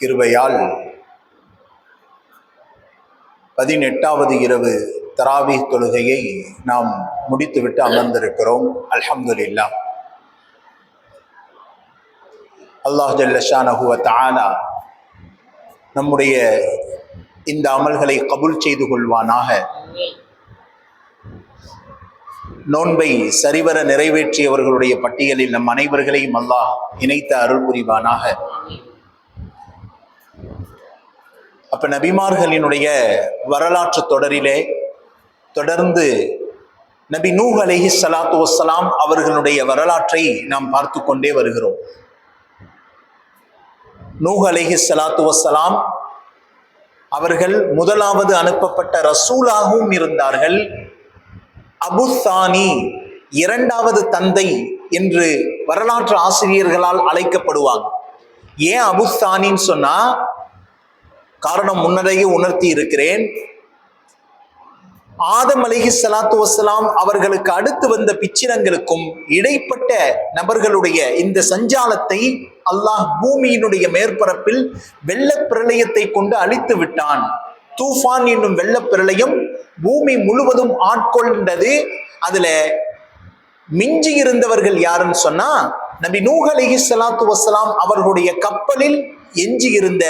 கிருபையால் பதினெட்டாவது இரவு தராவி தொழுகையை நாம் முடித்துவிட்டு அமர்ந்திருக்கிறோம். அல்ஹம்துலில்லா அல்லாஹ் ஜல்லஷானஹுவ தஆலா நம்முடைய இந்த அமல்களை கபூல் செய்து கொள்வானாக. நோன்பை சரிவர நிறைவேற்றியவர்களுடைய பட்டியலில் நம் அனைவர்களையும் அல்லாஹ் இணைத்த அருள் புரிவானாக. அப்போ நபிமார்களினுடைய வரலாற்று தொடரிலே தொடர்ந்து நபி நூஹ் அலைஹி சலாத்து வசலாம் அவர்களுடைய வரலாற்றை நாம் பார்த்து கொண்டே வருகிறோம். நூஹ் அலைஹி சலாத்து வசலாம் அவர்கள் முதலாவது அனுப்பப்பட்ட ரசூலாகவும் இருந்தார்கள். அபுத்தானி இரண்டாவது தந்தை என்று வரலாற்று ஆசிரியர்களால் அழைக்கப்படுவாங்க. ஏன் அபுசானின்னு சொன்னா காரணம் முன்னரையே உணர்த்தி இருக்கிறேன். ஆதம் அலிஹி சலாத்து வசலாம் அவர்களுக்கு அடுத்து வந்த பிச்சினங்களுக்கும் இடைப்பட்ட நபர்களுடைய இந்த சஞ்சாலத்தை அல்லாஹ் பூமியினுடைய மேற்பரப்பில் வெள்ளப் பிரளயத்தை கொண்டு அழித்து விட்டான். தூஃபான் என்னும் வெள்ளப் பிரளயம் பூமி முழுவதும் ஆட்கொண்டது. அதுல மிஞ்சி இருந்தவர்கள் யாருன்னு சொன்னா நபி நூஹ் அலிஹி சலாத்து வசலாம் அவர்களுடைய கப்பலில் எஞ்சி இருந்த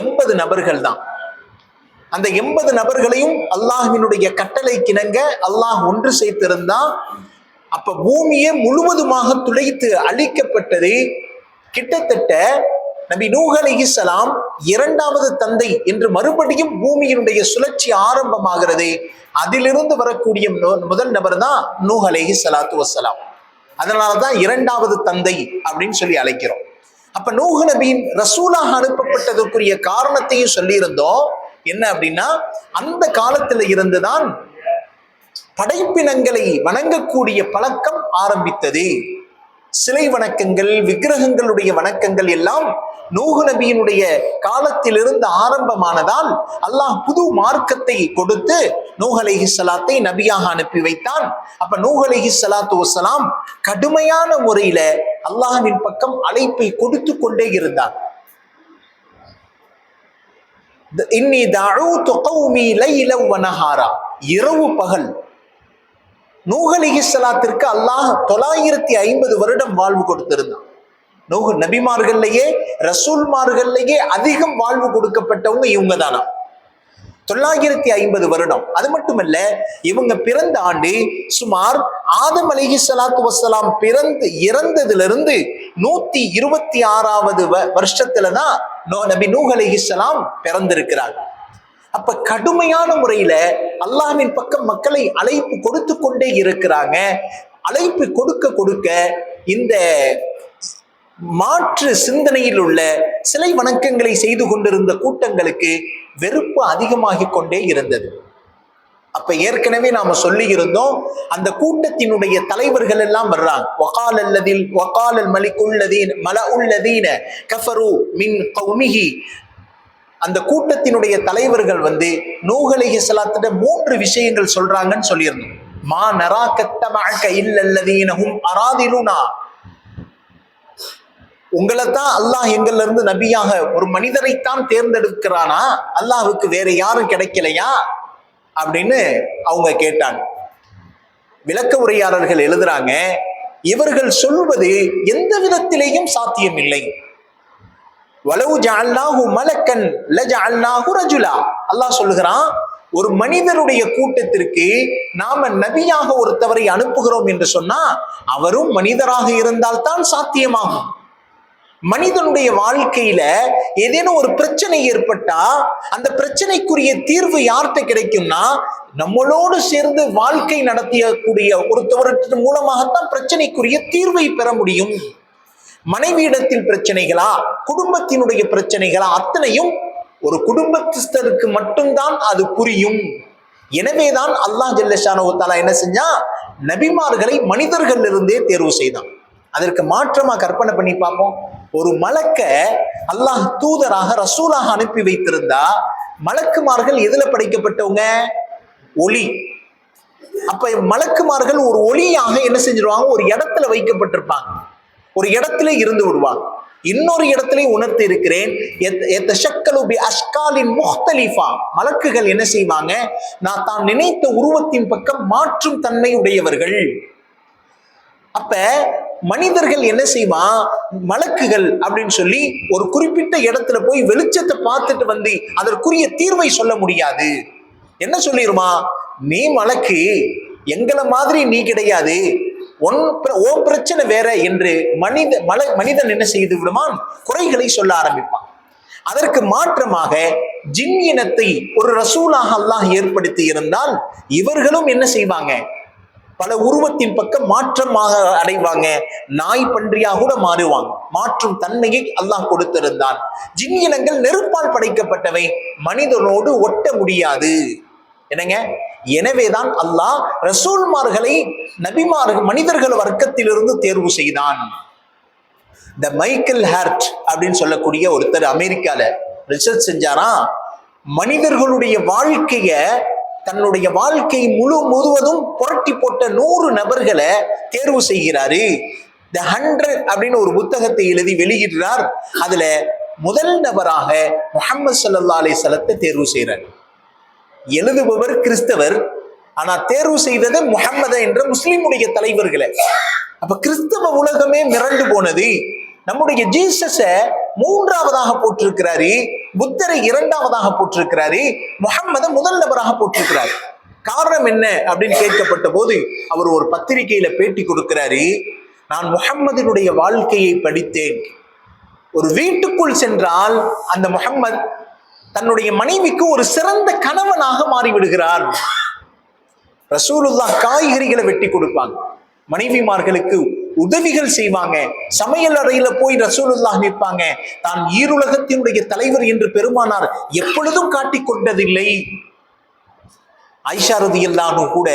எண்பது நபர்கள் தான் அந்த எண்பது நபர்களையும் அல்லாஹினுடைய கட்டளை கிணங்க அல்லாஹ் ஒன்று சேர்த்திருந்தான் அப்ப பூமியே முழுவதுமாக துளைத்து அழிக்கப்பட்டது. கிட்டத்தட்ட நபி நூஹ் அலிஹிசலாம் இரண்டாவது தந்தை என்று மறுபடியும் பூமியினுடைய சுழற்சி ஆரம்பமாகிறது. அதிலிருந்து வரக்கூடிய முதல் நபர் தான் நூஹ் அலிஹி சலாத்து வசலாம் அதனாலதான் இரண்டாவது தந்தை அப்படின்னு சொல்லி அழைக்கிறோம். அப்ப நூஹ் நபியின் ரசூலாக அனுப்பப்பட்டதற்குரிய காரணத்தையும் சொல்லியிருந்தோம். என்ன அப்படின்னா அந்த காலத்துல இருந்துதான் படைப்பினங்களை வணங்கக்கூடிய பழக்கம் ஆரம்பித்தது. சிலை வணக்கங்கள் விக்கிரகங்களுடைய வணக்கங்கள் எல்லாம் நூகு நபியினுடைய காலத்திலிருந்து ஆரம்பமானதால் அல்லாஹ் புது மார்க்கத்தை கொடுத்து நூஹ் சலாத்தை நபியாக அனுப்பி வைத்தான். அப்ப நூஹ் சலாத்து வசலாம் கடுமையான முறையில அல்லாஹின் பக்கம் அழைப்பை கொடுத்து கொண்டே இருந்தார். இன்னி தஅூது கௌமி லைலன் வனஹாரா இரவு பகல். நூஹ் அல்லாஹ் தொள்ளாயிரத்தி ஐம்பது வருடம் வாழ்வு கொடுத்திருந்தான். நூஹ் நபிமார்கள்லயே ரசூல்மார்கள்லயே அதிகம் வாழ்வு கொடுக்கப்பட்டவங்க இவங்க தானா தொள்ளாயிரத்தி ஐம்பது வருடம். அது மட்டுமல்ல இவங்க பிறந்த ஆண்டு சுமார் ஆதம் அலிஹி சலாத்து வசலாம் பிறந்து இறந்ததிலிருந்து நூத்தி இருபத்தி ஆறாவது வருஷத்துல தான் நபி நூஹ் அலிஹிஸ்லாம் பிறந்திருக்கிறார். அப்ப கடுமையான முறையில அல்லாஹின் பக்கம் மக்களை அழைப்பு கொடுத்து கொண்டே இருக்கிறாங்க. அழைப்பு கொடுக்க கொடுக்க இந்த மாற்று சிந்தனையில் உள்ள சிலை வணக்கங்களை செய்து கொண்டிருந்த கூட்டங்களுக்கு வெறுப்பு அதிகமாகி கொண்டே இருந்தது. அப்ப ஏற்கனவே நாம சொல்லி இருந்தோம் அந்த கூட்டத்தினுடைய தலைவர்கள் எல்லாம் வர்றாங்க. வகால் அல்லதில் வகால் அல் மலிக்குள்ளதீன் மல உள்ளதீன கஃபரு மின் கௌமிஹி. அந்த கூட்டத்தினுடைய தலைவர்கள் வந்து நூகலிக சலாத்திட மூன்று விஷயங்கள் சொல்றாங்கன்னு சொல்லியிருந்தோம். மா நரா கத்தமாக இல்லல்லதீனகும் அராதிலுனா. உங்களைத்தான் அல்லாஹ் எங்கள்ல இருந்து நபியாக ஒரு மனிதரைத்தான் தேர்ந்தெடுக்கிறானா? அல்லாஹுக்கு வேற யாரும் கிடைக்கலையா? அப்படின்னு அவங்க கேட்டாங்க. விளக்க உரையாளர்கள் எழுதுறாங்க இவர்கள் சொல்வது எந்த விதத்திலேயும் சாத்தியம் இல்லை வலவு ஜால்னாஹு மலக்கன் லஜால்னாஹு ரஜுலா. அல்லாஹ் சொல்லுகிறான் ஒரு மனிதருடைய கூட்டத்திற்கு நாம நபியாக ஒருத்தவரை அனுப்புகிறோம் என்று சொன்னா அவரும் மனிதராக இருந்தால் தான் சாத்தியமாகும். மனிதனுடைய வாழ்க்கையில ஏதேனும் ஒரு பிரச்சனை ஏற்பட்டா அந்த பிரச்சனைக்குரிய தீர்வு யார்கிட்ட கிடைக்கும்னா நம்மளோடு சேர்ந்து வாழ்க்கை நடத்தியக்கூடிய ஒருத்தவரின் மூலமாகத்தான் பிரச்சனைக்குரிய தீர்வை பெற முடியும். மனைவியிடத்தில் பிரச்சனைகளா குடும்பத்தினுடைய பிரச்சனைகளா அத்தனையும் ஒரு குடும்பத்திற்கு மட்டும்தான் அது புரியும். எனவேதான் அல்லாஹ் ஜல்லஷானோத்தாலா என்ன செஞ்சா நபிமார்களை மனிதர்கள் இருந்தே தேர்வு செய்தான். அதற்கு மாற்றமாக கற்பனை பண்ணி பார்ப்போம். ஒரு மலக்க அல்லாஹ் தூதராக ரசூலாக அனுப்பி வைத்திருந்தா மலக்குமார்கள் எதுல படைக்கப்பட்டவங்க? ஒளி. அப்ப மலக்குமார்கள் ஒரு ஒளியாக என்ன செஞ்சிருவாங்க? ஒரு இடத்துல வைக்கப்பட்டிருப்பாங்க. ஒரு இடத்துல இருந்து விடுவாங்க. இன்னொரு இடத்துல உணர்த்தி இருக்கிறேன். எத்- அஷ்காலின் முஹ்தலிஃபா மலக்குகள் என்ன செய்வாங்க? நான் தான் நினைத்த உருவத்தின் பக்கம் மாற்றும் தன்மை உடையவர்கள். அப்ப மனிதர்கள் என்ன செய்வான் மலக்குகள் அப்படின்னு சொல்லி ஒரு குறிப்பிட்ட இடத்துல போய் வெளிச்சத்தை பார்த்துட்டு வந்து அதற்குரிய தீர்வை சொல்ல முடியாது. என்ன சொல்லிடுமா நீ மலக்கு எங்களை மாதிரி நீ கிடையாது. உன் பிர- பிரச்சனை வேற என்று மனித மல மனிதன் என்ன செய்து விடுமான் குறைகளை சொல்ல ஆரம்பிப்பான். அதற்கு மாற்றமாக ஜின் இனத்தை ஒரு ரசூலாக அல்லாஹ் ஏற்படுத்தி இருந்தால் இவர்களும் என்ன செய்வாங்க? பல உருவத்தின் பக்கம் மாற்றமாக அடைவாங்க. நாய் பன்றியாக கூட மாறுவாங்க. மாற்றும் தன்மையை அல்லாஹ் கொடுத்திருந்தான். ஜின் இனங்கள் நெருப்பால் படைக்கப்பட்டவை. மனிதனோடு ஒட்ட முடியாது. என்னங்க? எனவேதான் அல்லாஹ் ரசூல்மார்களை நபிமார்கள் மனிதர்கள் வர்க்கத்திலிருந்து தேர்வு செய்தான். த மைக்கேல் ஹார்ட் அப்படின்னு சொல்லக்கூடிய ஒருத்தர் அமெரிக்கால ரிசர்ச் செஞ்சாராம். மனிதர்களுடைய வாழ்க்கைய தன்னுடைய வாழ்க்கை முழு முழுவதும் புரட்டி போட்ட நூறு நபர்களை தேர்வு செய்கிறாரு. த ஹண்ட்ரட் அப்படின்னு ஒரு புத்தகத்தை எழுதி வெளியிடுறார். அதுல முதல் நபராக முகமது சல்லா அலி சலத்தை தேர்வு செய்கிறார். எழுதுபவர் கிறிஸ்தவர் ஆனா தேர்வு செய்தது முஹம்மத என்ற முஸ்லிமுடைய தலைவர்களை. அப்ப கிறிஸ்தவ உலகமே மிரண்டு போனது. நம்முடைய ஜீசஸ மூன்றாவதாக போட்டிருக்கிறாரு புத்தரை இரண்டாவதாக போட்டிருக்கிறாரு முகம்மதை முதல் நபராக போட்டிருக்கிறாரு காரணம் என்ன அப்படின்னு கேட்கப்பட்ட போது அவர் ஒரு பத்திரிகையில பேட்டி கொடுக்கிறாரு. நான் முகம்மதினுடைய வாழ்க்கையை படித்தேன். ஒரு வீட்டுக்குள் சென்றால் அந்த முகம்மத் தன்னுடைய மனைவிக்கு ஒரு சிறந்த கணவனாக மாறிவிடுகிறார். ரசூலுல்லா காய்கறிகளை வெட்டி கொடுப்பாங்க. மனைவிமார்களுக்கு உதவிகள் செய்வாங்க. சமையல் அறையில போய் ரசூலுல்லா நிற்பாங்க. தான் ஈருலகத்தினுடைய தலைவர் என்று பெருமானார் எப்பொழுதும் காட்டிக் கொண்டதில்லை. ஐஷா ரதியல்லானு கூட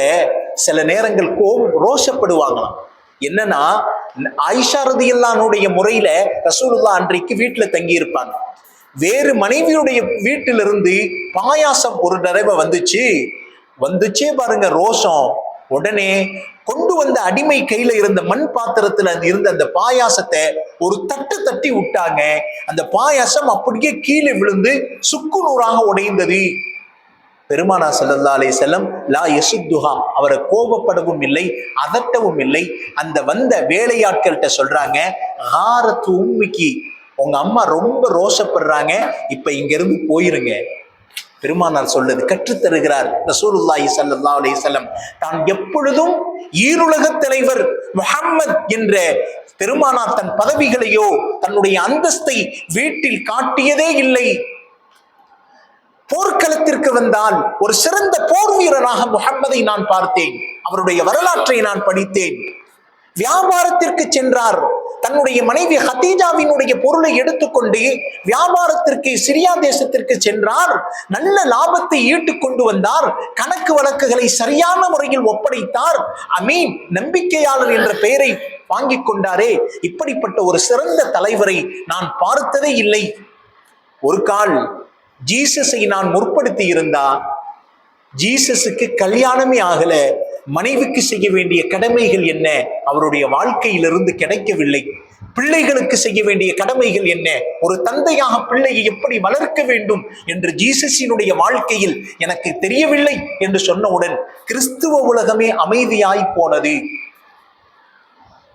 சில நேரங்கள் கோபம் ரோஷப்படுவாங்களாம். என்னன்னா ஐஷாரதி எல்லானுடைய முறையில ரசூலுல்லா அன்றைக்கு வீட்டுல தங்கி இருப்பாங்க வேறு மனைவியுடைய வீட்டிலிருந்து பாயாசம் ஒரு தடவை வந்துச்சு. வந்துச்சே பாருங்க ரோஷம். உடனே கொண்டு வந்த அடிமை கையில இருந்த மண் பாத்திரத்துல இருந்த அந்த பாயாசத்தை ஒரு தட்டு தட்டி விட்டாங்க. அந்த பாயாசம் அப்படியே கீழே விழுந்து சுக்கு நூறாக உடைந்தது. பெருமானா ஸல்லல்லாஹு அலை செல்லம் லா யசுத்துஹா அவரை கோபப்படவும் இல்லை அதட்டவும் இல்லை. அந்த வந்த வேலையாட்கள்கிட்ட சொல்றாங்க ஹாரத்து உம்மிக்கு உங்க அம்மா ரொம்ப ரோஷப்படுறாங்க இப்ப இங்க இருந்து போயிருங்க. பெருமானார் சொல்லுது கற்றுத்தருகிறார். ரசூலுல்லாஹி சல்லா அலைஹி செல்லம் தான் எப்பொழுதும் ஈருலக தலைவர் முஹம்மத் என்ற பெருமானார் தன் பதவிகளையோ தன்னுடைய அந்தஸ்தை வீட்டில் காட்டியதே இல்லை. போர்க்களத்திற்கு வந்தால் ஒரு சிறந்த போர் வீரராக முகம்மதை நான் பார்த்தேன். அவருடைய வரலாற்றை நான் படித்தேன். வியாபாரத்திற்கு சென்றார். தன்னுடைய மனைவி ஹதீஜாவினுடைய பொருளை எடுத்துக்கொண்டு வியாபாரத்திற்கு சிரியா தேசத்திற்கு சென்றார். நல்ல லாபத்தை ஈட்டு கொண்டு வந்தார். கணக்கு வழக்குகளை சரியான முறையில் ஒப்படைத்தார். அமீன் நம்பிக்கையாளர் என்ற பெயரை வாங்கிக் கொண்டாரே. இப்படிப்பட்ட ஒரு சிறந்த தலைவரை நான் பார்த்ததே இல்லை. ஒரு கால் ஜீசஸை நான் முற்படுத்தி இருந்தா ஜீசஸுக்கு கல்யாணமே ஆகலை. மனைவிக்கு செய்ய வேண்டிய கடமைகள் என்ன? அவருடைய வாழ்க்கையிலிருந்து கிடைக்கவில்லை. பிள்ளைகளுக்கு செய்ய வேண்டிய கடமைகள் என்ன? ஒரு தந்தையாக பிள்ளையை எப்படி வளர்க்க வேண்டும் என்று ஜீசஸினுடைய வாழ்க்கையில் எனக்கு தெரியவில்லை என்று சொன்னவுடன் கிறிஸ்துவ உலகமே அமைதியாய் போனது.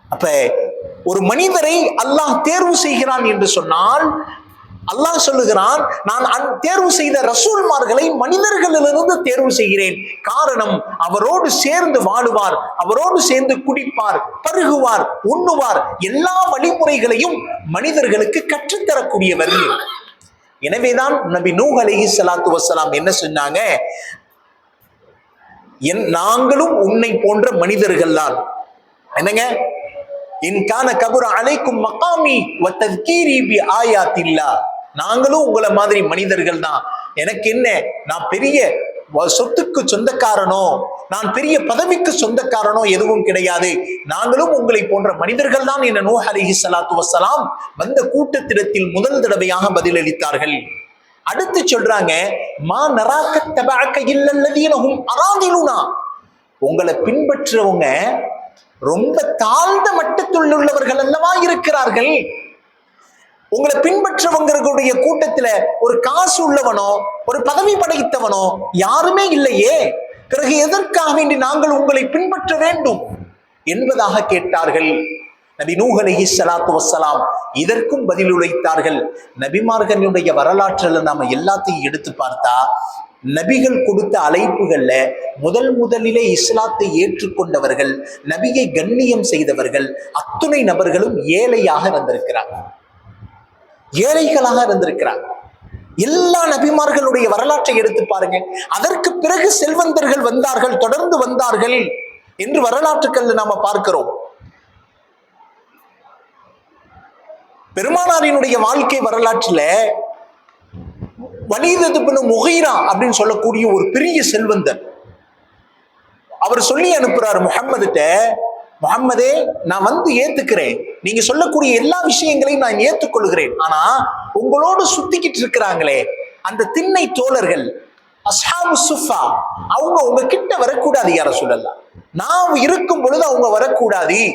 அப்ப ஒரு மனிதரை அல்லாஹ் தேர்வு செய்கிறான் என்று சொன்னால் அல்லாஹ் சொல்லுகிறான் நான் அந்- தேர்வு செய்த ரசூல்மார்களை மனிதர்களிலிருந்து தேர்வு செய்கிறேன். காரணம் அவரோடு சேர்ந்து வாழுவார் அவரோடு சேர்ந்து குடிப்பார் பருகுவார் உண்ணுவார். எல்லா வழிமுறைகளையும் மனிதர்களுக்கு கற்றுத்தரக்கூடியவர். எனவேதான் நபி நூ அலைஹி சலாத்து வசலாம் என்ன சொன்னாங்க என் நாங்களும் உன்னை போன்ற மனிதர்கள் தான் என்னங்க? இன் கான கபுர அலைக்கும் மகாமி வத்தத்கீரி பி ஆயாத்தில்லா. நாங்களும் உங்களை மாதிரி மனிதர்கள் தான் எனக்கு என்ன நான் பெரிய வ- சொத்துக்கு சொந்தக்காரனோ நான் பெரிய பதவிக்கு சொந்தக்காரனோ எதுவும் கிடையாது. நாங்களும் உங்களை போன்ற மனிதர்கள் தான் என நூஹ் அலைஹி சலாத்து வசலாம் வந்த கூட்டத்திடத்தில் முதல் தடவையாக பதிலளித்தார்கள். அடுத்து சொல்றாங்க மா நராக்க தபாக்க இல்லல்லதீனஹும் அராதிலுனா. உங்களை பின்பற்றுறவங்க ரொம்ப தாழ்ந்த மட்டத்தில் உள்ளவர்கள் அல்லவா இருக்கிறார்கள். உங்களை பின்பற்றவங்களுடைய கூட்டத்துல ஒரு காசு உள்ளவனோ ஒரு பதவி படைத்தவனோ யாருமே இல்லையே. பிறகு எதற்காக வேண்டி நாங்கள் உங்களை பின்பற்ற வேண்டும் என்பதாக கேட்டார்கள். நபி நூஹ் சலாத்து வசலாம் இதற்கும் பதில் உழைத்தார்கள். நபிமார்களுடைய வரலாற்றில் நாம எல்லாத்தையும் எடுத்து பார்த்தா நபிகள் கொடுத்த அழைப்புகள்ல முதல் முதலிலே இஸ்லாத்தை ஏற்றுக்கொண்டவர்கள் நபியை கண்ணியம் செய்தவர்கள் அத்துணை நபர்களும் ஏழையாக வந்திருக்கிறார்கள். ஏழைகளாக இருந்திருக்கிறார். எல்லா நபிமார்களுடைய வரலாற்றை எடுத்து பாருங்க. அதற்கு பிறகு செல்வந்தர்கள் வந்தார்கள் தொடர்ந்து வந்தார்கள் என்று வரலாற்றுக்கள் நாம பார்க்கிறோம். பெருமானாரினுடைய வாழ்க்கை வரலாற்றுல வலிதது முகைரா அப்படின்னு சொல்லக்கூடிய ஒரு பெரிய செல்வந்தர். அவர் சொல்லி அனுப்புறாரு முகம்மதுட்ட முகம்மதே நான் வந்து ஏத்துக்கிறேன். நீங்க சொல்லக்கூடிய எல்லா விஷயங்களையும் நான் ஏத்துக்கொள்கிறேன். ஆனா உங்களோடு சுத்திக்கிட்டு இருக்கிறாங்களே அந்த திண்ணை தோழர்கள் அஸ்ஹாபு சுஃபா அவங்க உங்க கிட்ட வரக்கூடாது யார சொல்லலாம் நாம் இருக்கும் பொழுது அவங்க வரக்கூடாது.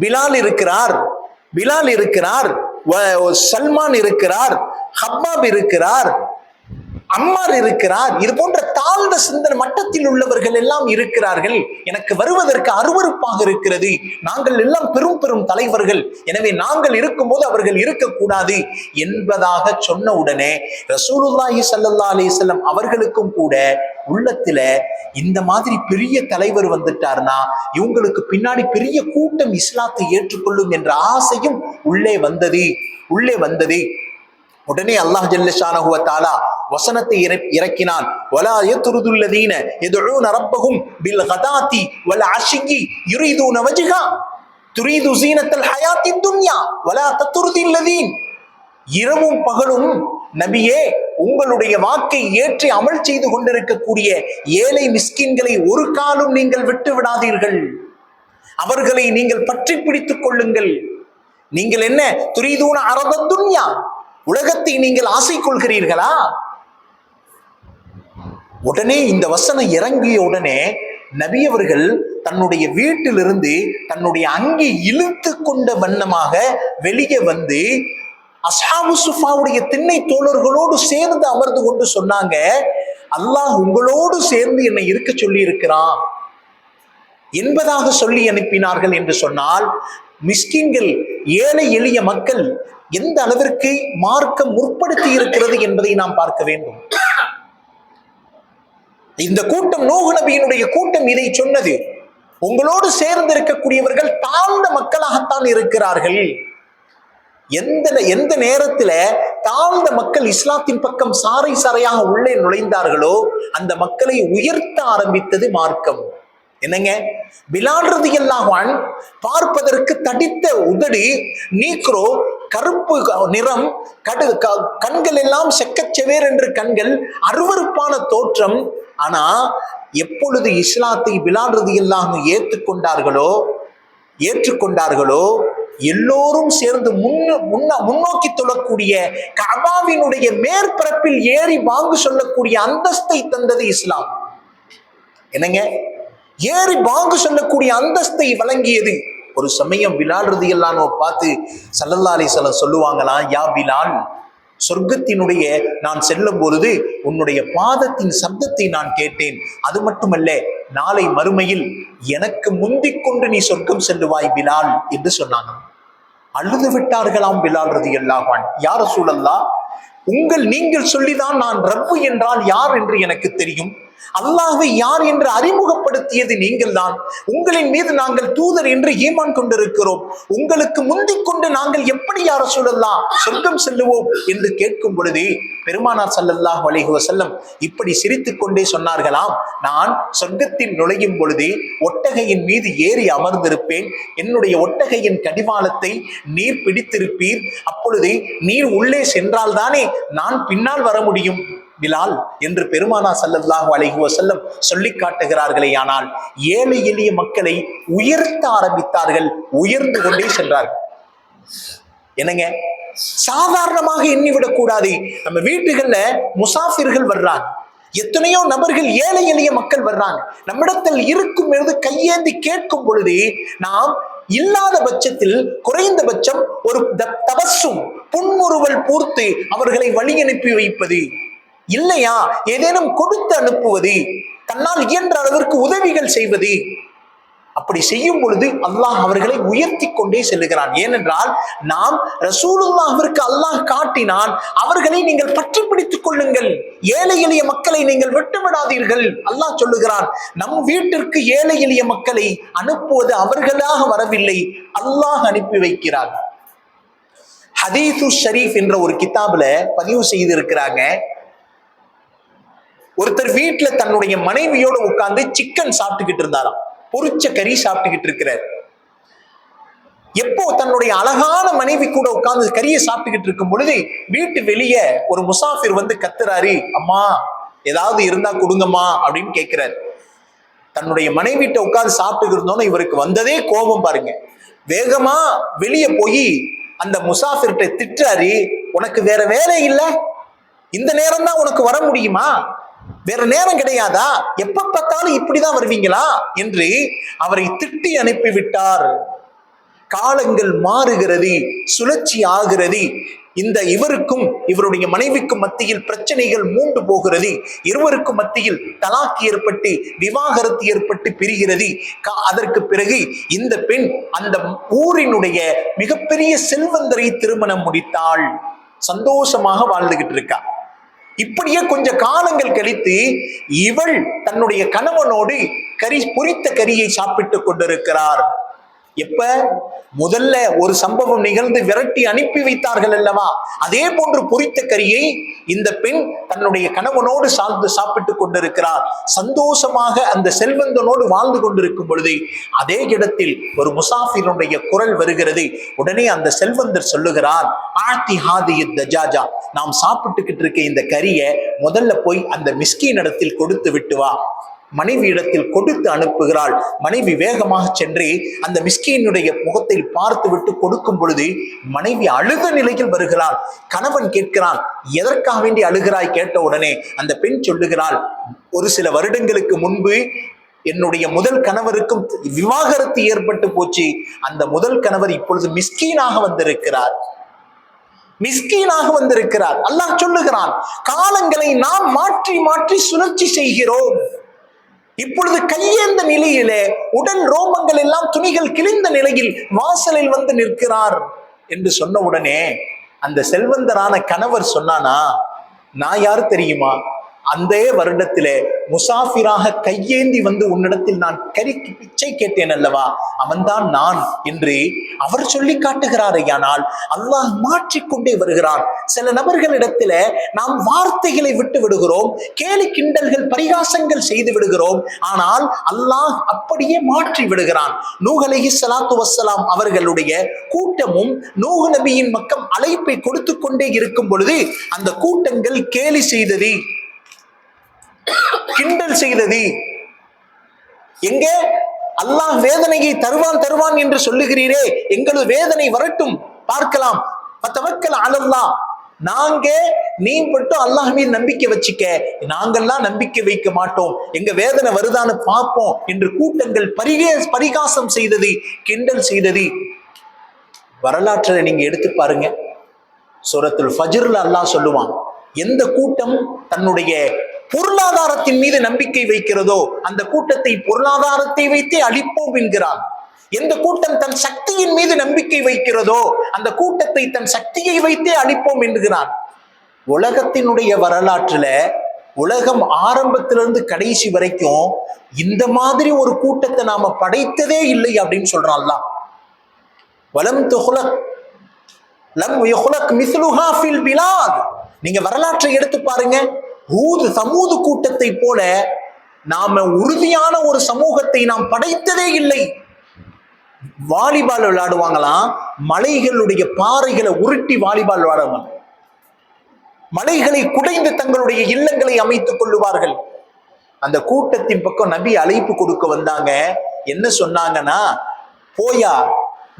பிலால் இருக்கிறார் பிலால் இருக்கிறார் வ- சல்மான் இருக்கிறார் ஹப்பாப் இருக்கிறார் அம்மார் இருக்கிறார். இது போன்ற தாழ்ந்த சிந்தனை மட்டத்தில் உள்ளவர்கள் எல்லாம் இருக்கிறார்கள். எனக்கு வருவதற்கு அருவருப்பாக இருக்கிறது. நாங்கள் எல்லாம் பெரும் பெரும் தலைவர்கள். எனவே நாங்கள் இருக்கும்போது அவர்கள் இருக்கக்கூடாது என்பதாக சொன்ன உடனே ரசூலுல்லாஹி சல்லா அலைஹி அவர்களுக்கும் கூட உள்ளத்துல இந்த மாதிரி பெரிய தலைவர் வந்துட்டார்னா இவங்களுக்கு பின்னாடி பெரிய கூட்டம் இஸ்லாத்தை ஏற்றுக்கொள்ளும் என்ற ஆசையும் உள்ளே வந்தது. உள்ளே வந்தது. உடனே அல்லாஹ் ஜல்லஷானஹுவ தாலா வசனத்தை இறக்கினான். வலா யத்ருதுல்லதீன யதுஊன நரப்பகும் பில் கதாத்தி வல அஷிகி யுரீதுன வஜ்ஹா துரிது சீனத்தல் ஹயாத்தி துன்யா வலா தத்துருதில்லதீன் இரவும் பகலும் நபியே உங்களுடைய வாக்கை ஏற்றி அமல் செய்து கொண்டிருக்கக்கூடிய ஏழை மிஸ்கின்களை ஒரு காலும் நீங்கள் விட்டு விடாதீர்கள். அவர்களை நீங்கள் பற்றி பிடித்துக் கொள்ளுங்கள். நீங்கள் என்ன துரிதூன அரப துன்யா உலகத்தை நீங்கள் ஆசை கொள்கிறீர்களா உடனே இந்த வசனம் இறங்கிய உடனே நபியவர்கள் தன்னுடைய வீட்டிலிருந்து தன்னுடைய அங்கி இழுத்து கொண்ட வண்ணமாக வெளியே வந்து அஸ்ஹாபு சுஃபாவுடைய திண்ணை தோழர்களோடு சேர்ந்து அமர்ந்து கொண்டு சொன்னாங்க அல்லாஹ் உங்களோடு சேர்ந்து என்னை இருக்க சொல்லி இருக்கிறான் என்பதாக சொல்லி அனுப்பினார்கள் என்று சொன்னால் மிஸ்கின்கள் ஏழை எளிய மக்கள் எந்த அளவிற்கு மார்க்கம் முற்படுத்தி இருக்கிறது என்பதை நாம் பார்க்க வேண்டும். இந்த கூட்டம் நோகு நபியினுடைய கூட்டம் இதை சொன்னது. உங்களோடு சேர்ந்து இருக்கக்கூடியவர்கள் தாழ்ந்த மக்களாகத்தான் இருக்கிறார்கள். எந்த எந்த நேரத்தில் தாழ்ந்த மக்கள் இஸ்லாத்தின் பக்கம் சாறை சாறையாக உள்ளே நுழைந்தார்களோ அந்த மக்களை உயர்த்த ஆரம்பித்தது மார்க்கம். என்னங்க? பிலாடுறது எல்லாவான் பார்ப்பதற்கு தடித்த உதடி நீக்ரோ கருப்பு நிறம் கடு க- கண்கள் எல்லாம் செக்கச்செவேர் என்று கண்கள் அருவருப்பான தோற்றம். ஆனா எப்பொழுது இஸ்லாத்தை விளாடுறது எல்லாம் ஏற்றுக்கொண்டார்களோ ஏற்றுக்கொண்டார்களோ எல்லோரும் சேர்ந்து முன்னு முன்ன முன்னோக்கி தொழக்கூடிய கபாவினுடைய மேற்பரப்பில் ஏறி வாங்கு சொல்லக்கூடிய அந்தஸ்தை தந்தது இஸ்லாம். என்னங்க? ஏறி வாங்கு சொல்லக்கூடிய அந்தஸ்தை வழங்கியது. ஒரு சமயம் பிலால் ரதியெல்லாம் பார்த்து சல்லல்லா அலிசல்லம் சொல்லுவாங்களாம் யா விலால் சொர்க்கத்தினுடைய நான் செல்லும் பொழுது உன்னுடைய பாதத்தின் சப்தத்தை நான் கேட்டேன். அது மட்டுமல்ல நாளை மறுமையில் எனக்கு முந்திக் கொண்டு நீ சொர்க்கம் செல்லுவாய் பிலால் என்று சொன்னாங்க. அழுது விட்டார்களாம் பிலால் ரதி அல்லாஹான் யார சூழல்லா உங்கள் நீங்கள் சொல்லிதான் நான் ரப்பு என்றால் யார் என்று எனக்கு தெரியும். அல்லாஹை யார் என்று அறிமுகப்படுத்தியது நீங்கள் தான் உங்களின் மீது நாங்கள் தூதர் என்று ஈமான் கொண்டிருக்கிறோம். உங்களுக்கு முந்திக் கொண்டு நாங்கள் எப்படி யார சொல்லலாம் சொர்க்கம் செல்லுவோம் என்று கேட்கும் பொழுது பெருமானார் சல்லல்லாஹ் அலைஹி வஸல்லம் இப்படி சிரித்து கொண்டே சொன்னார்களாம். நான் சொர்க்கத்தில் நுழையும் பொழுது ஒட்டகையின் மீது ஏறி அமர்ந்திருப்பேன். என்னுடைய ஒட்டகையின் கடிவாளத்தை நீர் பிடித்திருப்பீர். அப்பொழுது நீர் உள்ளே சென்றால்தானே நான் பின்னால் வர முடியும்? பிலால் என்று பெருமானா ஸல்லல்லாஹு அலைஹி செல்லம் சொல்லி காட்டுகிறார்களே ஆனால் ஏழை எளிய மக்களை உயர்த்த ஆரம்பித்தார்கள் உயர்ந்து கொண்டே சென்றார்கள். என்னங்க? சாதாரணமாக எண்ணிவிடக் கூடாது. நம்ம வீட்டுகள்ல முசாஃபிர்கள் வர்றாங்க. எத்தனையோ நபர்கள் ஏழை எளிய மக்கள் வர்றாங்க. நம்மிடத்தில் இருக்கும் பொழுது கையேந்தி கேட்கும் பொழுது நாம் இல்லாத பட்சத்தில் குறைந்தபட்சம் ஒரு த- புன்முறுவல் பூர்த்து அவர்களை வழி அனுப்பி வைப்பது. இல்லையா? ஏதேனும் கொடுத்து அனுப்புவது தன்னால் இயன்ற அளவிற்கு உதவிகள் செய்வது. அப்படி செய்யும் பொழுது அல்லாஹ் அவர்களை உயர்த்தி கொண்டே செல்லுகிறான். ஏனென்றால் நாம் ரசூலுல்லாஹிற்கு அல்லாஹ் காட்டினான் அவர்களை நீங்கள் பற்றி பிடித்துக் கொள்ளுங்கள். ஏழை எளிய மக்களை நீங்கள் விட்டுவிடாதீர்கள். அல்லாஹ் சொல்லுகிறான் நம் வீட்டிற்கு ஏழை எளிய மக்களை அனுப்புவது அவர்களாக வரவில்லை. அல்லாஹ் அனுப்பி வைக்கிறான். ஹதீது ஷரீஃப் என்ற ஒரு கிதாபில் பதிவு செய்திருக்கிறாங்க. ஒருத்தர் வீட்டுல தன்னுடைய மனைவியோட உட்கார்ந்து சிக்கன் சாப்பிட்டுக்கிட்டு இருந்தாராம். பொரிச்ச கறி சாப்பிட்டுக்கிட்டு இருக்கிறார். எப்போ தன்னுடைய அழகான மனைவி கூட உட்கார்ந்து கறியை சாப்பிட்டுக்கிட்டு இருக்கும் பொழுது வீட்டு வெளியே ஒரு முசாஃபிர் வந்து கத்துறாரு அம்மா ஏதாவது இருந்தா கொடுங்கம்மா அப்படின்னு கேட்கிறார் தன்னுடைய மனைவிட்ட உட்கார்ந்து சாப்பிட்டு இருந்தோன்னு இவருக்கு வந்ததே கோபம் பாருங்க. வேகமா வெளியே போய் அந்த முசாஃபிர்கிட்ட திட்டுறாரு உனக்கு வேற வேலை இல்லை? இந்த நேரம் தான் உனக்கு வர முடியுமா? வேற நேரம் கிடையாதா? எப்ப பார்த்தாலும் இப்படிதான் வருவீங்களா? என்று அவரை திட்டி அனுப்பிவிட்டார் காலங்கள் மாறுகிறது சுழற்சி ஆகிறது. இந்த இவருக்கும் இவருடைய மனைவிக்கும் மத்தியில் பிரச்சனைகள் மூண்டு போகிறது. இருவருக்கும் மத்தியில் தலாக் ஏற்பட்டு விவாகரத்து ஏற்பட்டு பிரிகிறது. அதற்கு பிறகு இந்த பெண் அந்த ஊரினுடைய மிகப்பெரிய செல்வந்தரை திருமணம் முடித்தாள். சந்தோஷமாக வாழ்ந்துகிட்டு இருக்கா. இப்படியே கொஞ்ச காலங்கள் கழித்து இவள் தன்னுடைய கணவனோடு கறி பொரித்த கறியை சாப்பிட்டுக் கொண்டிருக்கிறார். எப்ப முதல்ல ஒரு சம்பவம் நிகழ்ந்து விரட்டி அனுப்பி வைத்தார்கள் அல்லவா? அதே போன்று பொரித்த கறியை இந்த பெண் தன்னுடைய கணவனோடு சார்ந்து சாப்பிட்டுக் கொண்டிருக்கிறார். சந்தோஷமாக அந்த செல்வந்தனோடு வாழ்ந்து கொண்டிருக்கும் பொழுது அதே இடத்தில் ஒரு முசாஃபிருடைய குரல் வருகிறது. உடனே அந்த செல்வந்தர் சொல்லுகிறார் ஆழ்த்தி ஹாதி தஜாஜா நாம் சாப்பிட்டுக்கிட்டு இருக்க இந்த கறியை முதல்ல போய் அந்த மிஸ்கி நடத்தில் கொடுத்து விட்டு வா. மனைவி இடத்தில் கொடுத்து அனுப்புகிறாள். மனைவி வேகமாக சென்று அந்த மிஸ்கியினுடைய முகத்தை பார்த்து விட்டு கொடுக்கும் பொழுது மனைவி அழுத நிலையில் வருகிறாள். கணவன் கேட்கிறான் எதற்காக வேண்டி அழுகிறாய்? கேட்ட உடனே அந்த பெண் சொல்லுகிறாள் ஒரு சில வருடங்களுக்கு முன்பு என்னுடைய முதல் கணவருக்கும் விவாகரத்து ஏற்பட்டு போச்சு. அந்த முதல் கணவர் இப்பொழுது மிஸ்கீனாக வந்திருக்கிறார். மிஸ்கீனாக வந்திருக்கிறார். அல்லாஹ் சொல்லுகிறான் காலங்களை நாம் மாற்றி மாற்றி சுழற்சி செய்கிறோம். இப்பொழுது கையேந்த நிலையிலே உடல் ரோமங்கள் எல்லாம் துணிகள் கிழிந்த நிலையில் வாசலில் வந்து நிற்கிறார் என்று சொன்ன உடனே அந்த செல்வந்தரான கணவர் சொன்னானா நான் யார் தெரியுமா? அந்த வருடத்திலே முசாஃபிராக கையேந்தி வந்து உன்னிடத்தில் நான் கறிக்கு பிச்சை கேட்டேன் அல்லவா? அவன்தான் நான் என்று அவர் சொல்லி காட்டுகிறாரையானால் அல்லாஹ் மாற்றிக்கொண்டே வருகிறான். சில நபர்களிடத்தில நாம் வார்த்தைகளை விட்டு விடுகிறோம் கேலி கிண்டல்கள் பரிகாசங்கள் செய்து விடுகிறோம். ஆனால் அல்லாஹ் அப்படியே மாற்றி விடுகிறான். நூகலகி சலாத்து வசலாம் அவர்களுடைய கூட்டமும் நூஹ் நபியின் பக்கம் அழைப்பை கொடுத்து கொண்டே இருக்கும் பொழுது அந்த கூட்டங்கள் கேலி செய்தது. கிண்டல் செய்தது. எங்க? அல்லாஹ் வேதனையை தருவான் தருவான் என்று சொல்லுகிறீரே. எங்களது வேதனை வரட்டும். பார்க்கலாம். பத்தவக்கல் அலல்லா. நாங்க நீ மட்டும் அல்லாஹ் மீது நம்பிக்கை வச்சுக்க. நாங்கள்லாம் நம்பிக்கை வைக்க மாட்டோம். எங்க வேதனை வருதான்னு பார்ப்போம் என்று கூட்டங்கள் பரிகே பரிகாசம் செய்தது கிண்டல் செய்தது. வரலாற்றை நீங்க எடுத்து பாருங்க. சுரத்துல் ஃபஜ்ர்ல அல்லாஹ் சொல்லுவான் எந்த கூட்டம் தன்னுடைய பொருளாதாரத்தின் மீது நம்பிக்கை வைக்கிறதோ அந்த கூட்டத்தை பொருளாதாரத்தை வைத்தே அழிப்போம் என்கிறான். எந்த கூட்டம் தன் சக்தியின் மீது நம்பிக்கை வைக்கிறதோ அந்த கூட்டத்தை தன் சக்தியை வைத்தே அழிப்போம் என்கிறான். உலகத்தினுடைய வரலாற்றுல உலகம் ஆரம்பத்திலிருந்து கடைசி வரைக்கும் இந்த மாதிரி ஒரு கூட்டத்தை நாம படைத்ததே இல்லை அப்படின்னு சொல்றான் வலம் துகுலக் லம் மிஸ்லுஹா ஃபில் பிலாத். நீங்க வரலாற்றை எடுத்து பாருங்க. ஊது சமூது கூட்டத்தை போல நாம உறுதியான ஒரு சமூகத்தை நாம் படைத்ததே இல்லை. வாலிபால் விளையாடுவாங்களாம் மலைகளுடைய பாறைகளை உருட்டி வாலிபால் விளையாடுவாங்க. மலைகளை குடைந்து தங்களுடைய இல்லங்களை அமைத்துக் கொள்ளுவார்கள். அந்த கூட்டத்தின் பக்கம் நபி அழைப்பு கொடுக்க வந்தாங்க. என்ன சொன்னாங்கன்னா போயா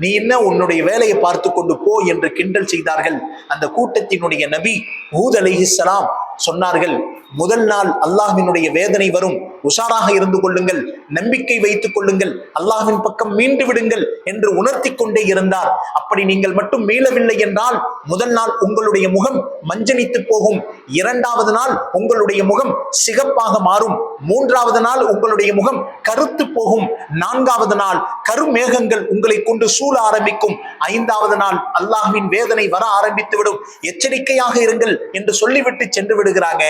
நீ என்ன உன்னுடைய வேலையை பார்த்து கொண்டு போ என்று கிண்டல் செய்தார்கள். அந்த கூட்டத்தினுடைய நபி ஹூத் அலைஹிஸ்ஸலாம் சொன்னார்கள். முதல் நாள் அல்லாஹ்வினுடைய வேதனை வரும். உஷாராக இருந்து கொள்ளுங்கள். நம்பிக்கை வைத்துக் கொள்ளுங்கள். அல்லாஹ்வின் பக்கம் மீண்டு விடுங்கள் என்று உணர்த்தி கொண்டே இருந்தார். அப்படி நீங்கள் மட்டும் மீளவில்லை என்றால் முதல் நாள் உங்களுடைய முகம் மஞ்சனித்து போகும். இரண்டாவது நாள் உங்களுடைய முகம் சிகப்பாக மாறும். மூன்றாவது நாள் உங்களுடைய முகம் கருத்து போகும். நான்காவது நாள் கருமேகங்கள் உங்களை கொண்டு சூழ ஆரம்பிக்கும். ஐந்தாவது நாள் அல்லாஹ்வின் வேதனை வர ஆரம்பித்து விடும் எச்சரிக்கையாக இருங்கள் என்று சொல்லிவிட்டு சென்று விடுகிறாங்க.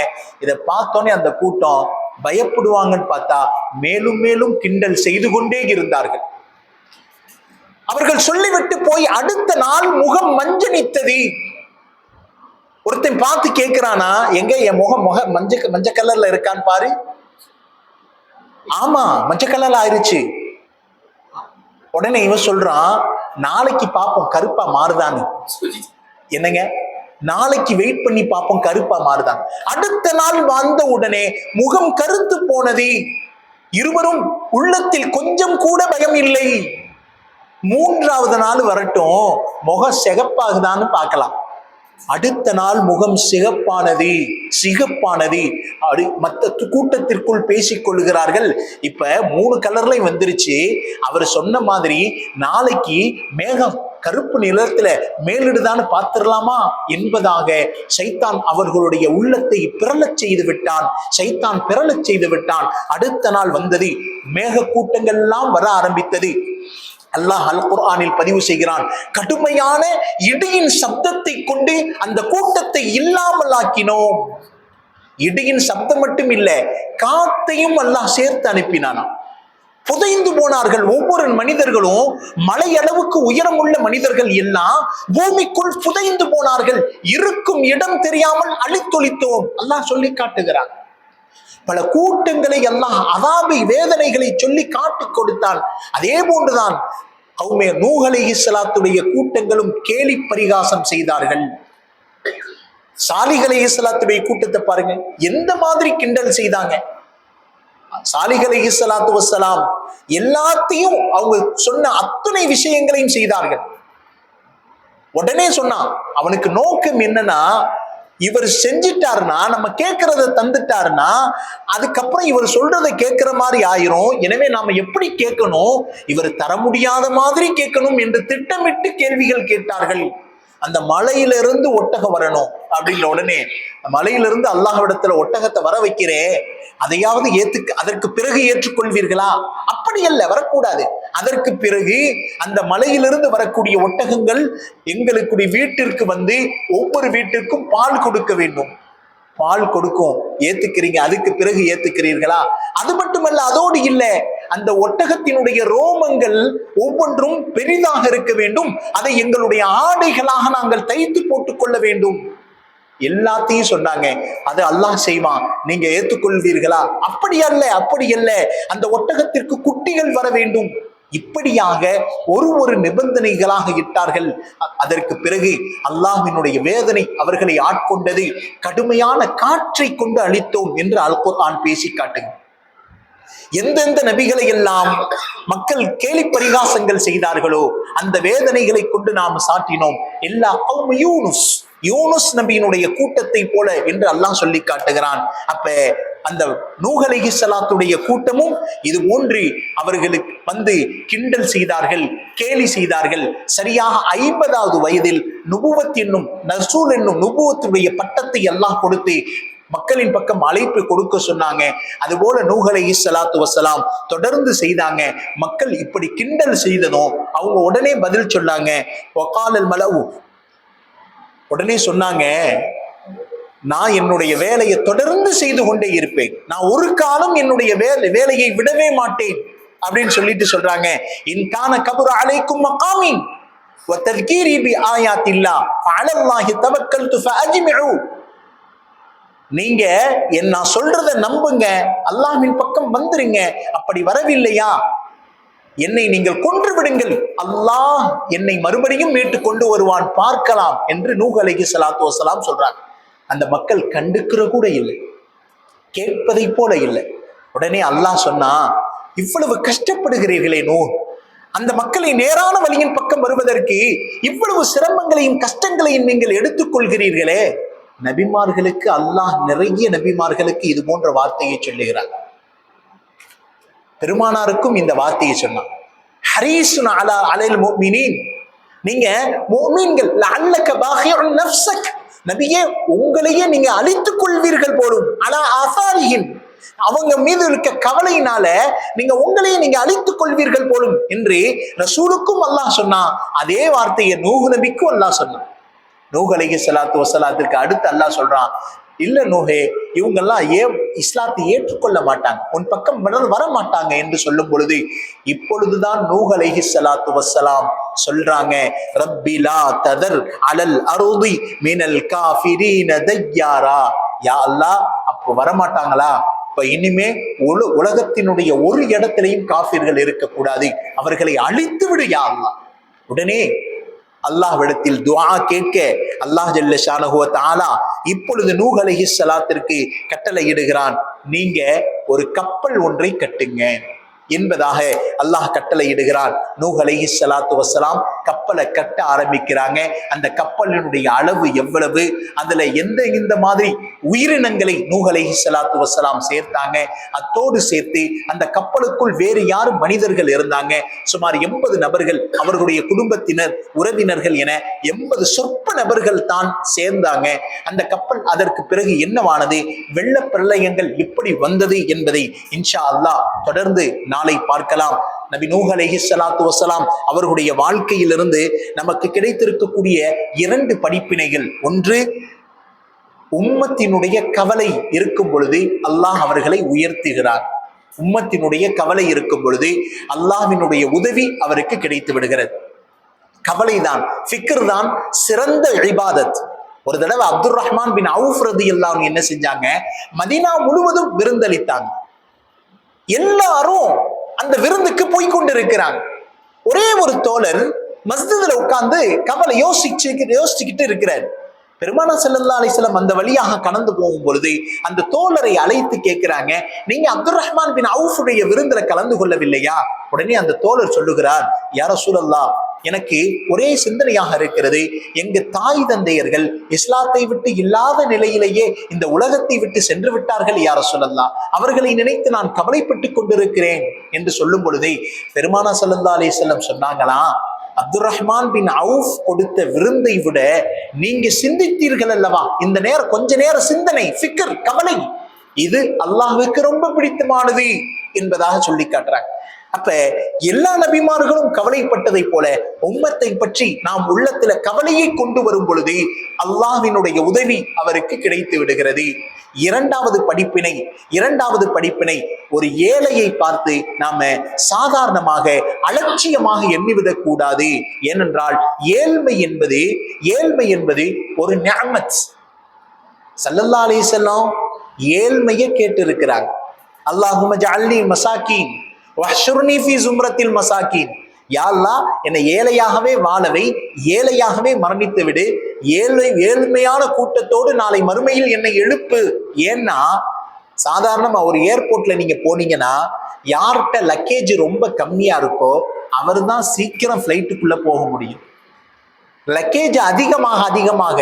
இதை பார்த்தோன்னே அந்த கூட்டம் பயப்படுவாங்கன்னு பார்த்தா மேலும் மேலும் கிண்டல் செய்து கொண்டே இருந்தார்கள். அவர்கள் சொல்லிவிட்டு போய் அடுத்த நாள் முகம் மஞ்சனித்தது. ஒருத்தன் பார்த்து கேட்கிறானா எங்க என் முகம் முக மஞ்ச மஞ்ச கலர்ல இருக்கான்னு பாரு. ஆமா மஞ்ச கலர்ல ஆயிருச்சு. உடனே இவன் சொல்றான் நாளைக்கு பார்ப்போம் கருப்பா மாறுதான்னு. என்னங்க? நாளைக்கு வெயிட் பண்ணி பார்ப்போம் கருப்பா மாறுதான் அடுத்த நாள் வந்த உடனே முகம் கருத்து போனது இருவரும் உள்ளத்தில் கொஞ்சம் கூட பயம் இல்லை. மூன்றாவது நாள் வரட்டும் முகம் சிகப்பாகுதான்னு பார்க்கலாம். அடுத்த நாள் முகம் சிகப்பானது சிகப்பானது. அப்படி மற்ற கூட்டத்திற்குள் பேசிக்கொள்கிறார்கள் இப்ப மூணு கலர்லையும் வந்துருச்சு. அவர் சொன்ன மாதிரி நாளைக்கு மேகம் கருப்பு நிலத்துல மேலிடுதான் பார்த்திடலாமா? என்பதாக சைத்தான் அவர்களுடைய உள்ளத்தை பிறலச் செய்து விட்டான். சைத்தான் பிறலச் செய்து விட்டான். அடுத்த நாள் வந்தது. மேக கூட்டங்கள் எல்லாம் வர ஆரம்பித்தது. அல்லாஹ் அல் குர்ஆனில் பதிவு செய்கிறான். கடுமையான இடியின் சப்தத்தை கொண்டு அந்த கூட்டத்தை இல்லாமல் ஆக்கினோம் இடியின் சப்தம் மட்டும் இல்லை காத்தையும் அல்லாஹ் சேர்த்து அனுப்பினானாம். புதைந்து போனார்கள். ஒவ்வொரு மனிதர்களும் மலையளவுக்கு உயரமுள்ள மனிதர்கள் எல்லாம் பூமிக்குள் புதைந்து போனார்கள். இருக்கும் இடம் தெரியாமல் அழித்தொழித்தோம். அல்லாஹ் சொல்லி காட்டுகிறான். பல கூட்டங்களை எல்லாம் அதாபி வேதனைகளை சொல்லி காட்டி கொடுத்தான். அதே போன்றுதான் அவுமே நூகலை இஸ்லாத்துடைய கூட்டங்களும் கேலி பரிகாசம் செய்தார்கள். சாலிகளை இஸ்லாத்துடைய கூட்டத்தை பாருங்க. எந்த மாதிரி கிண்டல் செய்தாங்க? சாலிகலை இஸ்லாத்து வசலாம் எல்லாத்தையும் அவங்க சொன்ன அத்தனை விஷயங்களையும் செய்தார்கள். உடனே சொன்னான் அவனுக்கு நோக்கம் என்னன்னா இவர் செஞ்சிட்டாருன்னா நம்ம கேட்கறத தந்துட்டாருன்னா அதுக்கப்புறம் இவர் சொல்றதை கேட்கிற மாதிரி ஆயிரும். எனவே நாம எப்படி கேட்கணும்? இவர் தர முடியாத மாதிரி கேட்கணும் என்று திட்டமிட்டு கேள்விகள் கேட்டார்கள். அந்த மலையிலிருந்து ஒட்டகம் வரணும் அப்படிங்கிற உடனே மலையிலிருந்து அல்லாஹ்விடத்துல ஒட்டகத்தை வர வைக்கிறேன் அதையாவது ஏத்துக்கு அதற்கு பிறகு ஏற்றுக்கொள்வீர்களா? அப்படி அல்ல வரக்கூடாது. அதற்கு பிறகு அந்த மலையிலிருந்து வரக்கூடிய ஒட்டகங்கள் எங்களுக்குடைய வீட்டிற்கு வந்து ஒவ்வொரு வீட்டிற்கும் பால் கொடுக்க வேண்டும். பால் கொடுக்கும். ஏத்துக்கிறீங்க அதுக்கு பிறகு ஏத்துக்கிறீர்களா? அது மட்டுமல்ல அதோடு இல்ல அந்த ஒட்டகத்தினுடைய ரோமங்கள் ஒவ்வொன்றும் பெரிதாக இருக்க வேண்டும். அதை எங்களுடைய ஆடைகளாக நாங்கள் தைத்து போட்டுக்கொள்ள வேண்டும். எல்லாத்தையும் சொன்னாங்க. அது அல்லாஹ் செய்வான். நீங்க ஏத்துக்கொள்வீர்களா? அப்படி அல்ல அப்படி அல்ல. அந்த ஒட்டகத்திற்கு குட்டிகள் வர வேண்டும். இப்படியாக ஒரு ஒரு நிபந்தனைகளாக இட்டார்கள். அ- அதற்கு பிறகு அல்லாஹினுடைய வேதனை அவர்களை ஆட்கொண்டது கடுமையான காற்றை கொண்டு அழித்தோம் என்று அல் குர்ஆன் பேசி காட்டுங்க எந்தெந்த நபிகளை எல்லாம் மக்கள் கேலி பரிகாசங்கள் செய்தார்களோ அந்த வேதனைகளை கொண்டு நாம் சாட்டினோம். எல்லா யூனுஸ் யூனுஸ் நபியினுடைய கூட்டத்தை போல என்று அல்லாஹ் சொல்லி காட்டுகிறான். அப்ப அந்த நூகலகி சலாத்துடைய கூட்டமும் இது போன்று அவர்களுக்கு வந்து கிண்டல் செய்தார்கள் கேலி செய்தார்கள். சரியாக ஐம்பதாவது வயதில் நுபுவத் என்னும் நசூல் என்னும் நுபுவத்துடைய பட்டத்தை எல்லாம் கொடுத்து மக்களின் பக்கம் அழைப்பு கொடுக்க சொன்னாங்க. அதுபோல நூகலை சலாத்து வசலாம் தொடர்ந்து செய்தாங்க. மக்கள் இப்படி கிண்டல் செய்ததும் அவங்க உடனே பதில் சொன்னாங்க. ஒக்காலல் மலவு. உடனே சொன்னாங்க நான் என்னுடைய வேலையை தொடர்ந்து செய்து கொண்டே இருப்பேன் நான் ஒரு காலம் என்னுடைய வேலை வேலையை விடவே மாட்டேன் அப்படின்னு சொல்லிட்டு சொல்றாங்க இன்கான கபுர அலைக்கும் மகாமின் وتذكيري بآيات الله فعلى الله توكلت فأجمعوا நீங்க என் நான் சொல்றத நம்புங்க அல்லாஹ்வின் பக்கம் வந்துருங்க அப்படி வரவில்லையா என்னை நீங்கள் கொன்று விடுங்கள் அல்லாஹ் என்னை மறுபடியும் மீட்டு கொண்டு வருவான் பார்க்கலாம் என்று நூஹ் அலைஹி ஸலாத்து வஸலாம் சொல்றாங்க அந்த மக்கள் கண்டுக்கிற கூட இல்லை. கேட்பதை போல இல்லை. உடனே அல்லாஹ் சொன்னா இவ்வளவு கஷ்டப்படுகிறீர்களே நோ அந்த மக்களை நேரான வழியின் பக்கம் வருவதற்கு இவ்வளவு சிரமங்களையும் கஷ்டங்களையும் நீங்கள் எடுத்துக்கொள்கிறீர்களே. நபிமார்களுக்கு அல்லாஹ் நிறைய நபிமார்களுக்கு இது போன்ற வார்த்தையை சொல்லுகிறார். பெருமானாருக்கும் இந்த வார்த்தையை சொன்னான். ஹரீசுன் அலா அலைல் முஃமினீன். நீங்க மோமீன்கள் லஅல்லக பாகியுன் நஃப்ஸக். நபியே உங்களையே நீங்க அழித்துக் கொள்வீர்கள் போலும். அலா அசாரியின் அவங்க மீது இருக்க கவலையினால நீங்க உங்களையே நீங்க அழித்துக் கொள்வீர்கள் போலும் என்று ரசூலுக்கும் அல்லாஹ் சொன்னான் அதே வார்த்தையை நூகு நபிக்கும் அல்லாஹ் சொன்னான். நூகலைய சலாத்து வசலாத்திற்கு அடுத்து அல்லாஹ் சொல்றான். இல்லை நூஹே இவங்கெல்லாம் ஏ இஸ்லாத்தை ஏற்றுக்கொள்ள மாட்டாங்க. உன் பக்கம் வர வர மாட்டாங்க என்று சொல்லும் பொழுது இப்பொழுதுதான் நூஹ் அலைஹி ஸலாத்து வஸ்ஸலாம் சொல்றாங்க ரப்பிலா ததர் அலல் அருதி மினல் காஃபிரீன தையாரா யா அல்லா அப்போ வரமாட்டாங்களா? இப்ப இனிமே உல உலகத்தினுடைய ஒரு இடத்திலையும் காஃபிர்கள் இருக்கக்கூடாது. அவர்களை அழித்து விடு யா அல்லா உடனே அல்லாஹ்விடத்தில் துவா கேட்க அல்லாஹ் ஜல்ல ஷானஹுவ தானா இப்பொழுது நூஹ் சலாத்திற்கு கட்டளையிடுகிறான். நீங்க ஒரு கப்பல் ஒன்றை கட்டுங்க. என்பதாக அல்லாஹ் கட்டளையிடுகிறான். நூஹ் அலைஹி ஸலாத்து வஸ்ஸலாம் கப்பலை கட்ட ஆரம்பிக்கிறாங்க. அந்த கப்பலினுடைய அளவு எவ்வளவு? அதுல எந்த இந்த மாதிரி உயிரினங்களை நூஹ் அலைஹி ஸலாத்து வஸ்ஸலாம் சேர்த்தாங்க? அத்தோடு சேர்த்து அந்த கப்பலுக்குள் வேறு யாரும் மனிதர்கள் இருந்தாங்க? சுமார் எண்பது நபர்கள் அவர்களுடைய குடும்பத்தினர் உறவினர்கள் என எண்பது சொற்ப நபர்கள் தான் சேர்ந்தாங்க. அந்த கப்பல் அதற்கு பிறகு என்னவானது? வெள்ள பிரளயங்கள் எப்படி வந்தது என்பதை இன்ஷா அல்லாஹ் தொடர்ந்து நான் நாளை பார்க்கலாம். நபி நூஹ் அலைஹி ஸலாத்து அவர்களுடைய வாழ்க்கையிலிருந்து நமக்கு கிடைத்திருக்கக்கூடிய இரண்டு படிப்பினைகள். ஒன்று உம்மத்தினுடைய கவலை இருக்கும் பொழுது அல்லாஹ் அவர்களை உயர்த்துகிறார். உம்மத்தினுடைய கவலை இருக்கும் பொழுது அல்லாஹினுடைய உதவி அவருக்கு கிடைத்து விடுகிறது. கவலைதான் ஃபிக்ர் தான் சிறந்த இபாதத். ஒரு தடவை அப்துல் ரஹ்மான் பின் அவுஃப் ரதி எல்லாம் என்ன செஞ்சாங்க? மதீனா முழுவதும் விருந்தளித்தாங்க. எல்லாரும் அந்த விருந்துக்கு போய் கொண்டிருக்கிறாங்க ஒரே ஒரு தோழர் மஸ்ஜிதில் உட்கார்ந்து கவலை யோசிச்சு யோசிச்சுக்கிட்டு இருக்கிறார். பெருமானா செல்லல்லா அலிஸ்லம் அந்த வழியாக கடந்து போகும் பொழுது அந்த தோழரை அழைத்து கேட்கிறாங்க நீங்க அப்துல் ரஹ்மான் பின் அவுஃபுடைய விருந்தில் கலந்து கொள்ளவில்லையா? உடனே அந்த தோழர் சொல்லுகிறார் யார சூழல்லா எனக்கு ஒரே சிந்தனையாக இருக்கிறது எங்க தாய் தந்தையர்கள் இஸ்லாத்தை விட்டு இல்லாத நிலையிலேயே இந்த உலகத்தை விட்டு சென்று விட்டார்கள் யார சொல்லலாம் அவர்களை நினைத்து நான் கவலைப்பட்டு கொண்டிருக்கிறேன் என்று சொல்லும் பொழுதே பெருமானா சல்லா செல்லம் சொன்னாங்களாம் அப்துல் ரஹ்மான் பின் அவுஃப் கொடுத்த விருந்தை விட நீங்க சிந்தித்தீர்கள் அல்லவா? இந்த நேரம் கொஞ்ச நேர சிந்தனை ஃபிக்கர் கவலை இது அல்லாஹுக்கு ரொம்ப பிடித்தமானது என்பதாக சொல்லி காட்டுறாங்க. அப்ப எல்லா நபிமார்களும் கவலைப்பட்டதை போல உம்மத்தை பற்றி நாம் உள்ளத்துல கவலையை கொண்டு வரும் பொழுது அல்லாஹ்வினுடைய உதவி அவருக்கு கிடைத்து விடுகிறது. இரண்டாவது படிப்பினை இரண்டாவது படிப்பினை ஒரு ஏழையை பார்த்து நாம சாதாரணமாக அலட்சியமாக எண்ணிவிடக் கூடாது. ஏனென்றால் ஏழ்மை என்பது ஏழ்மை என்பது ஒரு நியமத். சல்லல்லா அலிசல்லாம் ஏழ்மையை கேட்டு இருக்கிறாங்க அல்லாஹும ஜஅல்னி மசாக்கீன். வஹ்ஷுர்னி ஃபி ஜும்ரத்தில் மசாக்கின் யாழ்லா என்னை ஏழையாகவே வாழவை ஏழையாகவே மரணித்து விடு. ஏழை ஏழ்மையான கூட்டத்தோடு நாளை மறுமையில் என்னை எழுப்பு. ஏன்னா சாதாரணமா ஒரு ஏர்போர்ட்ல நீங்க போனீங்கன்னா யார்கிட்ட லக்கேஜ் ரொம்ப கம்மியா இருக்கோ அவர் தான் சீக்கிரம் ஃப்ளைட்டுக்குள்ள போக முடியும். லக்கேஜ் அதிகமாக அதிகமாக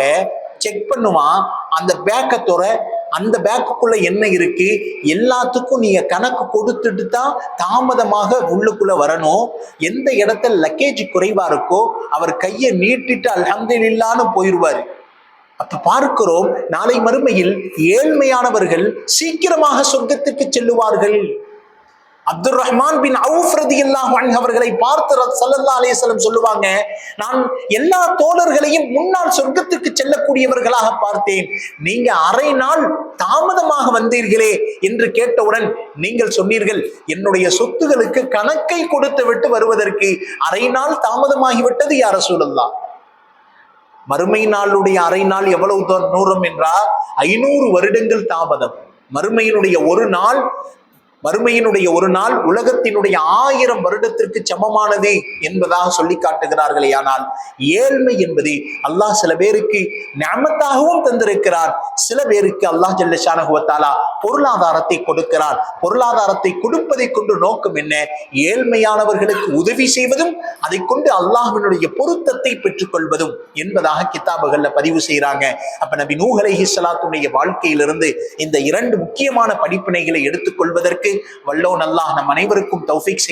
செக் பண்ணுவான் அந்த பேக்கை துறை அந்த பேக்குக்குள்ள என்ன இருக்கு. எல்லாத்துக்கும் நீங்க கணக்கு கொடுத்துட்டு தான் தாமதமாக உள்ளுக்குள்ள வரணும். எந்த இடத்துல லக்கேஜ் குறைவா இருக்கோ அவர் கையை நீட்டிட்டு அலந்தில்லான்னு போயிடுவாரு அப்ப பார்க்கிறோம் நாளை மறுமையில் ஏழ்மையானவர்கள் சீக்கிரமாக சொர்க்கத்துக்கு செல்லுவார்கள். அப்துல் ரஹ்மான் பின் அவுஃப் ரதியல்லாஹு அன்ஹு அவர்களை பார்த்து சல்லல்லா அலிஸ்லம் சொல்லுவாங்க நான் எல்லா தோழர்களையும் முன்னால் சொர்க்கத்துக்கு செல்லக்கூடியவர்களாக பார்த்தேன். நீங்க அரை நாள் தாமதமாக வந்தீர்களே என்று கேட்டவுடன் நீங்கள் சொன்னீர்கள் என்னுடைய சொத்துகளுக்கு கணக்கை கொடுத்து விட்டு வருவதற்கு அரை நாள் தாமதமாகிவிட்டது யார சூழல்லா மறுமை நாளுடைய அரை நாள் எவ்வளவு தூரம்? தூரம் என்றால் ஐநூறு வருடங்கள் தாமதம். மறுமையினுடைய ஒரு நாள் வறுமையினுடைய ஒரு நாள் உலகத்தினுடைய ஆயிரம் வருடத்திற்கு சமமானது என்பதாக சொல்லி காட்டுகிறார்களே. ஆனால் ஏழ்மை என்பது அல்லாஹ் சில பேருக்கு ஞாபகத்தாகவும் தந்திருக்கிறார். சில பேருக்கு அல்லாஹ் ஜல்லஷானகுவத்தாலா பொருளாதாரத்தை கொடுக்கிறார். பொருளாதாரத்தை கொடுப்பதை கொண்டு நோக்கம் என்ன? ஏழ்மையானவர்களுக்கு உதவி செய்வதும் அதை கொண்டு அல்லாஹினுடைய பொருத்தத்தை பெற்றுக்கொள்வதும் என்பதாக கிதாபுகள்ல பதிவு செய்கிறாங்க அப்ப நபி நூஹ் ஹிஸ்லாத்துடைய வாழ்க்கையிலிருந்து இந்த இரண்டு முக்கியமான படிப்பினைகளை எடுத்துக்கொள்வதற்கு வல்லோன் அல்லாஹ் நம் அனைவருக்கும் தௌஃபிக் செய்